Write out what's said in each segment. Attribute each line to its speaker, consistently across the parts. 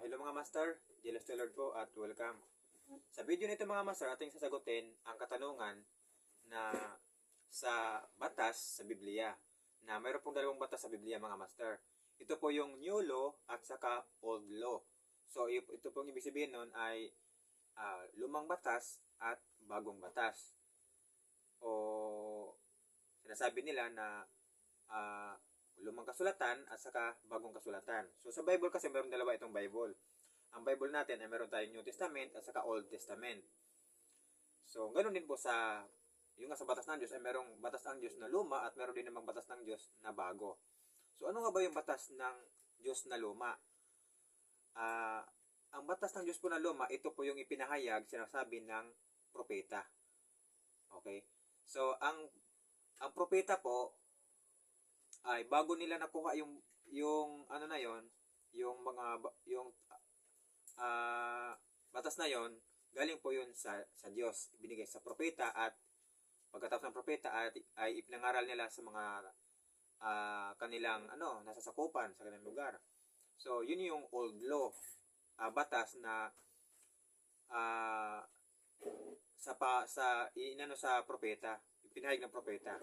Speaker 1: hello mga master, Jealous to po at welcome. Sa video nito mga master, ating sasagutin ang katanungan na sa batas sa Biblia. Na mayroon pong dalawang batas sa Biblia mga master. Ito po yung New Law at saka Old Law. So ito pong ibig sabihin nun ay ah, lumang batas at bagong batas. O sinasabi nila na ah, lumang kasulatan at saka bagong kasulatan. So sa Bible kasi meron dalawa itong Bible. Ang Bible natin ay meron tayong New Testament at saka Old Testament. So ganoon din po sa yung nga sa batas ng Diyos ay merong batas ng Diyos na luma at meron din namang batas ng Diyos na bago. So ano nga ba yung batas ng Diyos na luma? Ah, ang batas ng Diyos po na luma, ito po yung ipinahayag, sinasabi ng propeta. Okay? So ang ang propeta po ay bago nila nakuha yung yung ano na yon yung mga yung ah batas na yon galing po yun sa sa Diyos binigay sa propeta at pagkatapos ng propeta at ay ipinangaral nila sa mga ah, kanilang ano nasa sakupan sa kanilang lugar. So yun yung old law ah, batas na ah, sa pa sa inano sa propeta ipinahayag ng propeta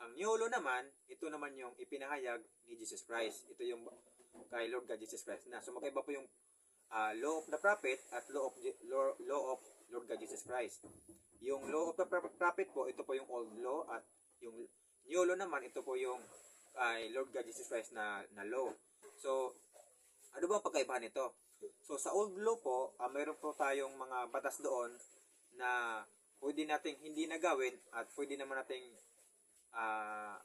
Speaker 1: ang law naman, ito naman yung ipinahayag ni Jesus Christ. Ito yung kay Lord God Jesus Christ na. So magkaiba po yung ah, law of the prophet at law of law, of Lord God Jesus Christ. Yung law of the pro- prophet po, ito po yung old law at yung new law naman, ito po yung kay Lord God Jesus Christ na, na law. So, ano ba ang pagkaibahan nito? So, sa old law po, ah, mayroon po tayong mga batas doon na pwede nating hindi nagawin at pwede naman nating ah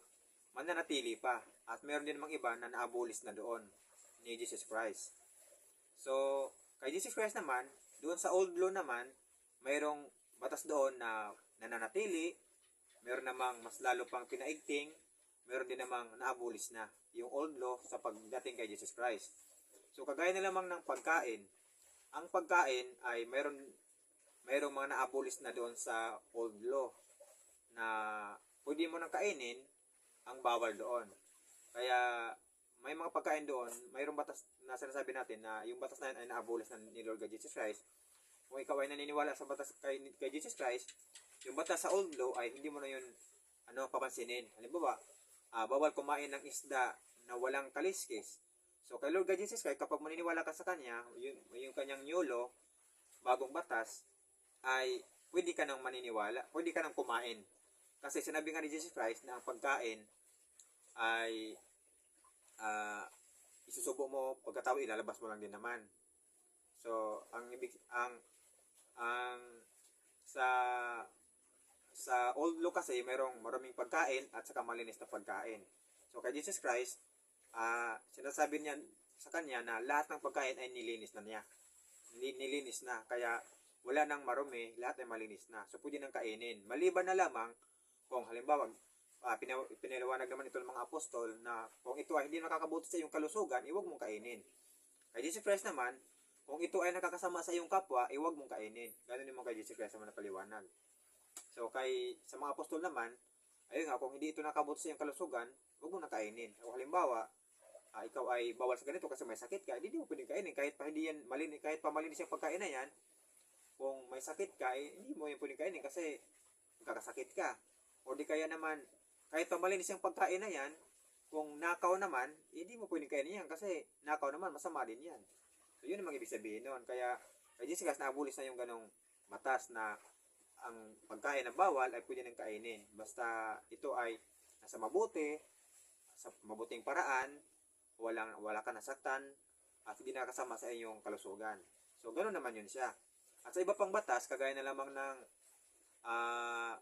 Speaker 1: mananatili pa. At meron din namang iba na naabolis na doon ni Jesus Christ. So, kay Jesus Christ naman, doon sa old law naman, mayroong batas doon na nananatili, meron namang mas lalo pang pinaigting, meron din namang naabolis na yung old law sa pagdating kay Jesus Christ. So, kagaya na lamang ng pagkain, ang pagkain ay meron mayroong mga naabolis na doon sa old law na pwede mo nang kainin ang bawal doon. Kaya may mga pagkain doon, mayroong batas na sinasabi natin na yung batas na yun ay naabolis na ni Lord God Jesus Christ. Kung ikaw ay naniniwala sa batas kay, kay Jesus Christ, yung batas sa old law ay hindi mo na yun ano, papansinin. Halimbawa, ah, bawal kumain ng isda na walang kaliskis. So kay Lord God Jesus Christ, kapag maniniwala ka sa Kanya, yung, yung kanyang new law, bagong batas, ay pwede ka nang maniniwala, pwede ka nang kumain. Kasi sinabi nga ni Jesus Christ na ang pagkain ay ah isusubo mo pagkatao ilalabas mo lang din naman. So, ang ibig ang ang sa sa old law kasi merong maraming pagkain at saka malinis na pagkain. So kay Jesus Christ, ah sinasabi niya sa kanya na lahat ng pagkain ay nilinis na niya. Nili- Nilinis na kaya wala nang marumi, lahat ay malinis na. So pwede nang kainin. Maliban na lamang kung halimbawa uh, pinaliwanag naman ito ng mga apostol na kung ito ay hindi nakakabuti sa iyong kalusugan, iwag mong kainin. Kay Jesus Christ naman, kung ito ay nakakasama sa iyong kapwa, iwag mong kainin. Ganun naman kay Jesus Christ naman na paliwanag. So kay sa mga apostol naman, ayun nga, kung hindi ito nakabuti sa iyong kalusugan, huwag mo na kainin. O halimbawa, ah, ikaw ay bawal sa ganito kasi may sakit ka, hindi mo pwedeng kainin. Kahit pa hindi yan malinis, kahit pa malinis yung pagkain na yan, kung may sakit ka, eh, hindi mo yan pwedeng kainin kasi magkakasakit ka. O di kaya naman, kahit pa malinis yung pagkain na yan, kung nakaw naman, eh, hindi mo pwedeng kainin yan kasi nakaw naman, masama din yan. So yun ang ibig sabihin nun. Kaya, kay Jesus Christ, naabulis na yung ganong batas na ang pagkain na bawal ay pwede nang kainin. Basta ito ay nasa mabuti, sa mabuting paraan, walang, wala ka nasaktan, at hindi nakasama sa iyong kalusugan. So, gano'n naman yun siya. At sa iba pang batas, kagaya na lamang ng ah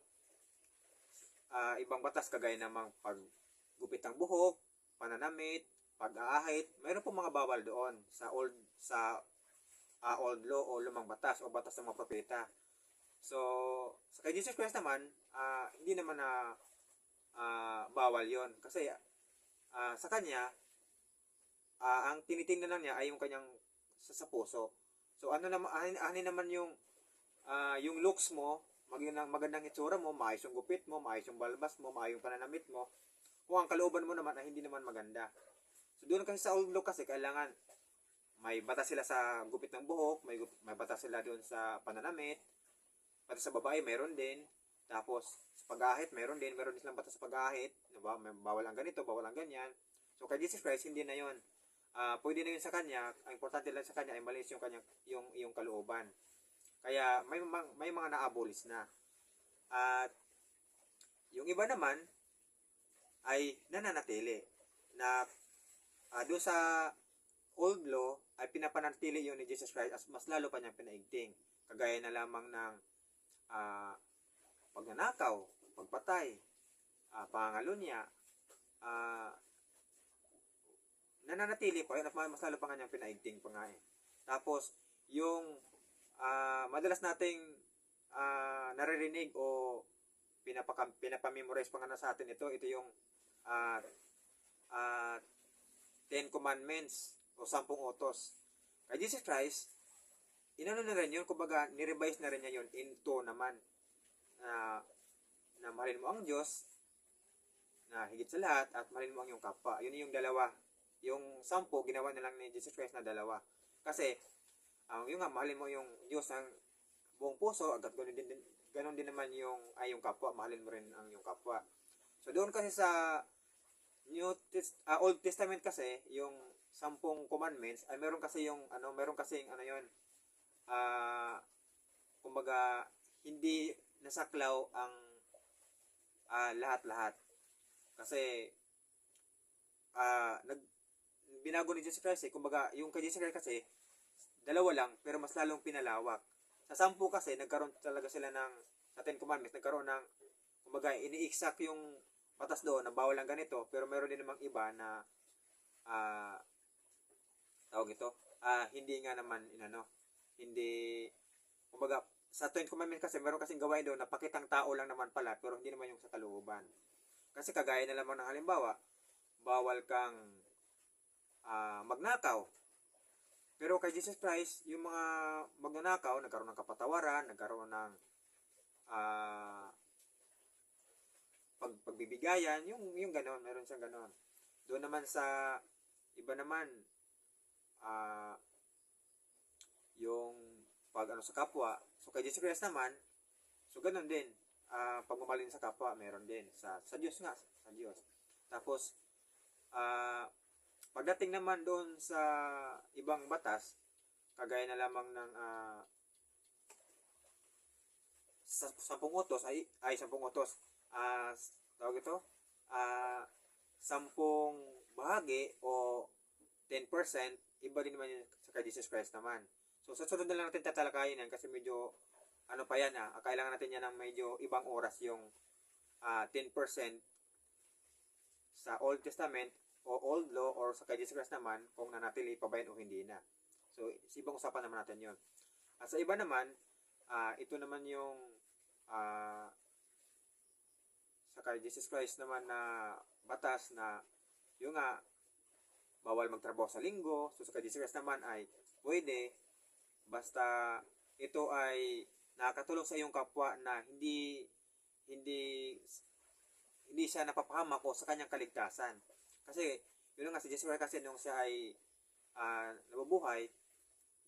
Speaker 1: ah, ibang batas, kagaya namang paggupit ng buhok, pananamit, pag-aahit, mayroon pong mga bawal doon sa old sa ah, old law o lumang batas o batas ng mga propeta. So, sa kay Jesus Christ naman, ah, hindi naman na ah, bawal yon Kasi ah, sa kanya, ah, ang tinitingnan lang niya ay yung kanyang sa, sa puso. So, ano naman, anin, anin naman yung ah, yung looks mo, magandang, magandang itsura mo, maayos yung gupit mo, maayos yung balbas mo, maayos yung pananamit mo. Kung ang kalooban mo naman ay hindi naman maganda. So, doon kasi sa old look kasi, kailangan may batas sila sa gupit ng buhok, may, may batas sila doon sa pananamit, pati sa babae meron din. Tapos sa pag-ahit meron din, meron din silang batas sa pag-ahit, diba? May bawal ang ganito, bawal ang ganyan. So kay Jesus Christ hindi na 'yon. Ah, pwede na 'yun sa kanya. Ang importante lang sa kanya ay malis yung kanyang yung yung kalooban. Kaya may may mga naabolis na. At yung iba naman ay nananatili na uh, doon sa old law ay pinapanatili yun ni Jesus Christ as mas lalo pa niyang pinaigting. Kagaya na lamang ng ah, pagnanakaw, pagpatay, uh, pangalunya, ah, nananatili pa yun at mas lalo pa nga niyang pinaigting pa nga eh. Tapos, yung ah, madalas nating ah, naririnig o pinapaka, pinapamemorize pa nga na sa atin ito, ito yung ah, ah, Ten Commandments o Sampung Utos. Kay Jesus Christ, inano na rin yun, kumbaga, nirevise na rin niya yun into naman na na mahalin mo ang Diyos na higit sa lahat at mahalin mo ang iyong kapwa. Yun yung dalawa. Yung sampu, ginawa na lang ni Jesus Christ na dalawa. Kasi, ang yung nga, mahalin mo yung Diyos ng buong puso, agad ganun din, din, ganun din naman yung, ay yung kapwa, mahalin mo rin ang yung kapwa. So, doon kasi sa New Test, ah, Old Testament kasi, yung sampung commandments, ay meron kasi yung, ano, meron kasi yung, ano yun, ah, kumbaga, hindi nasaklaw ang ah, lahat-lahat. Kasi, ah, nag, binago ni Jesus Christ eh, kumbaga, yung kay Jesus Christ kasi, dalawa lang, pero mas lalong pinalawak. Sa sampu kasi, nagkaroon talaga sila ng, sa Ten Commandments, nagkaroon ng, kumbaga, ini-exact yung batas doon na bawal ang ganito, pero meron din namang iba na, ah, tawag ito, ah, hindi nga naman, inano, hindi, kumbaga, sa Ten Commandments kasi, meron kasing gawain doon na pakitang tao lang naman pala, pero hindi naman yung sa kalooban. Kasi kagaya na lamang ng halimbawa, bawal kang ah, magnakaw. Pero kay Jesus Christ, yung mga magnanakaw, nagkaroon ng kapatawaran, nagkaroon ng ah, pag, pagbibigayan, yung, yung ganon, meron siyang ganon. Doon naman sa iba naman, ah, yung pag ano sa kapwa, so kay Jesus Christ naman, so ganon din, ah pagmamalin sa kapwa, meron din. Sa, sa Diyos nga, sa Diyos. Tapos, ah pagdating naman doon sa ibang batas, kagaya na lamang ng ah sa sampung utos ay ay sampung utos. Ah tawag ito? Ah sampung bahagi o 10% iba din naman yun sa kay Jesus Christ naman. So sa sunod na lang natin tatalakayin yan kasi medyo ano pa yan ah kailangan natin yan ng medyo ibang oras yung ah 10% sa Old Testament o Old Law or sa kay Jesus Christ naman kung nanatili pa ba yun o hindi na. So sa ibang usapan naman natin yun. At sa iba naman ah ito naman yung ah sa kay Jesus Christ naman na batas na yung nga bawal magtrabaho sa linggo. So sa kay Jesus Christ naman ay pwede. Basta ito ay nakakatulong sa iyong kapwa na hindi hindi hindi siya napapahamak o sa kanyang kaligtasan kasi yun nga si Christ kasi nung siya ay ah, nabubuhay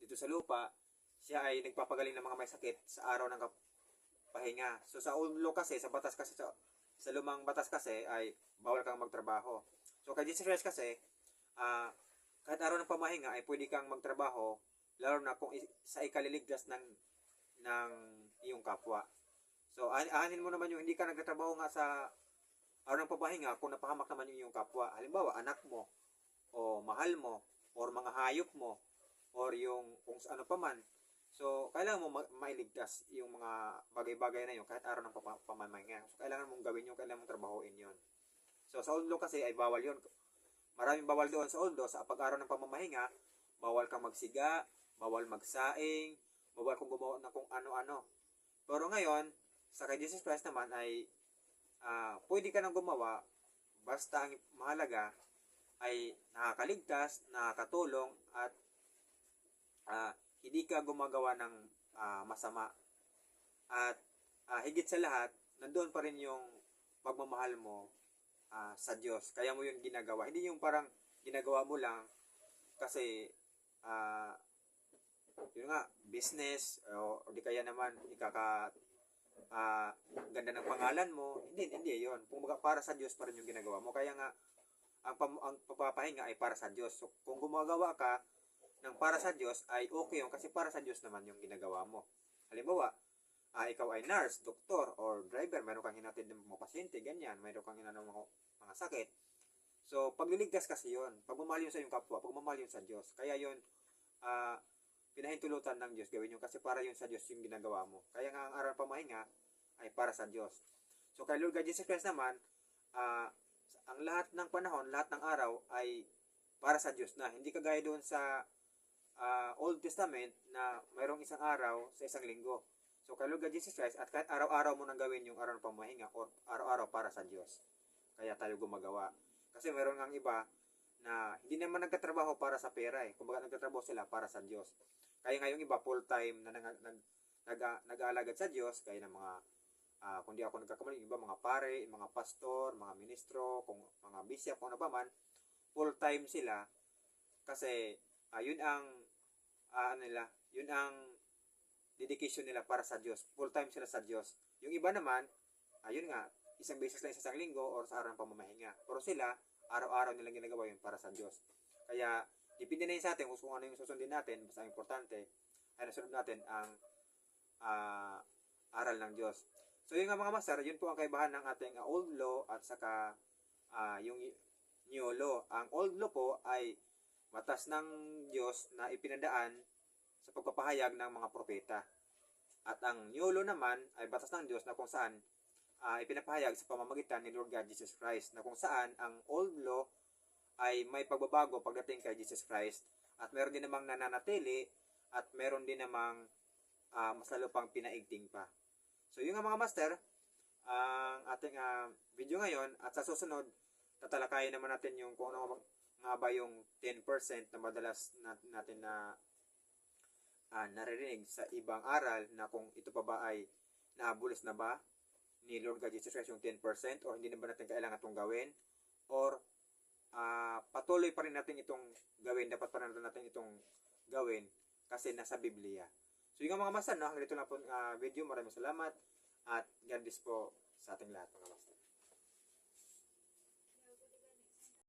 Speaker 1: dito sa lupa siya ay nagpapagaling ng mga may sakit sa araw ng pahinga. So sa law kasi, sa batas kasi, sa, sa lumang batas kasi ay bawal kang magtrabaho. So kay Jesus kasi, ah kahit araw ng pamahinga ay pwede kang magtrabaho lalo na kung sa ikaliligtas ng ng iyong kapwa. So an- ahanin mo naman yung hindi ka nagtatrabaho nga sa araw ng pamahinga kung napahamak naman yung iyong kapwa. Halimbawa, anak mo o mahal mo or mga hayop mo or yung kung ano pa man. So, kailangan mo ma- mailigtas yung mga bagay-bagay na yun kahit araw ng pama- pamamahinga. So, kailangan mong gawin yun, kailangan mong trabahoin yun. So, sa law kasi ay bawal yun. Maraming bawal doon sa law. Sa pag-araw ng pamamahinga, bawal kang magsiga, bawal magsaing, bawal kung gumawa ng kung ano-ano. Pero ngayon, sa kay Jesus Christ naman ay ah, pwede ka nang gumawa basta ang mahalaga ay nakakaligtas, nakakatulong at ah, hindi ka gumagawa ng ah, masama. At ah, higit sa lahat, nandoon pa rin yung pagmamahal mo ah, sa Diyos. Kaya mo yun ginagawa. Hindi yung parang ginagawa mo lang kasi ah, yun nga, business, o, o di kaya naman, ikaka, ah, ganda ng pangalan mo, hindi, hindi yun. Kung para sa Diyos pa rin yung ginagawa mo. Kaya nga, ang, pam, ang papapahinga ay para sa Diyos. So, kung gumagawa ka ng para sa Diyos, ay okay yun kasi para sa Diyos naman yung ginagawa mo. Halimbawa, ah, ikaw ay nurse, doktor, or driver, mayroon kang hinatid ng mga pasyente, ganyan, mayroon kang hinatid ng mga, mga sakit. So, pagliligtas kasi yun. Pagmamahal yun sa iyong kapwa, pagmamahal yun sa Diyos. Kaya yun, ah, pinahintulutan ng Diyos gawin yun kasi para yun sa Diyos yung ginagawa mo. Kaya nga ang aral pamahinga ay para sa Diyos. So, kay Lord God Jesus Christ naman, ah, ang lahat ng panahon, lahat ng araw ay para sa Diyos na. Hindi kagaya doon sa ah, Old Testament na mayroong isang araw sa isang linggo. So, kay Lord God Jesus Christ, at kahit araw-araw mo nang gawin yung araw ng pamahinga or araw-araw para sa Diyos. Kaya tayo gumagawa. Kasi mayroon nga iba na hindi naman nagtatrabaho para sa pera eh. Kumbaga nagtatrabaho sila para sa Diyos. Kaya nga yung iba full-time na nag, nag, nag, nag-aalagad sa Diyos, kaya ng mga ah, kung di ako nagkakamali, iba mga pare, mga pastor, mga ministro, kung mga bisya, kung ano pa man, full-time sila kasi ah, yun ang ah, ano nila, yun ang dedication nila para sa Diyos. Full-time sila sa Diyos. Yung iba naman, ayun nga, isang beses lang sa isang linggo or sa araw ng pamamahinga. Pero sila, araw-araw nilang ginagawa yun para sa Diyos. Kaya, depende na yun sa atin kung ano yung susundin natin. Basta importante, ay nasunod natin ang ah, aral ng Diyos. So yun nga mga master, yun po ang kaibahan ng ating ah, old law at saka ah, yung new law. Ang old law po ay batas ng Diyos na ipinadaan sa pagpapahayag ng mga propeta. At ang new law naman ay batas ng Diyos na kung saan ah, ipinapahayag sa pamamagitan ni Lord God Jesus Christ na kung saan ang old law ay may pagbabago pagdating kay Jesus Christ at meron din namang nananatili at meron din namang ah, mas lalo pang pinaigting pa. So yun nga mga master, ang ating ah, video ngayon at sa susunod, tatalakayin naman natin yung kung ano nga ba yung 10% na madalas nat- natin na ah, naririnig sa ibang aral na kung ito pa ba ay naabulis na ba ni Lord God Jesus Christ yung 10% o hindi na ba natin kailangan itong gawin or ah, patuloy pa rin natin itong gawin, dapat pa rin natin itong gawin kasi nasa Biblia. So yung mga master, no, hanggang dito na po ah, video. Maraming salamat at God bless po sa ating lahat mga master.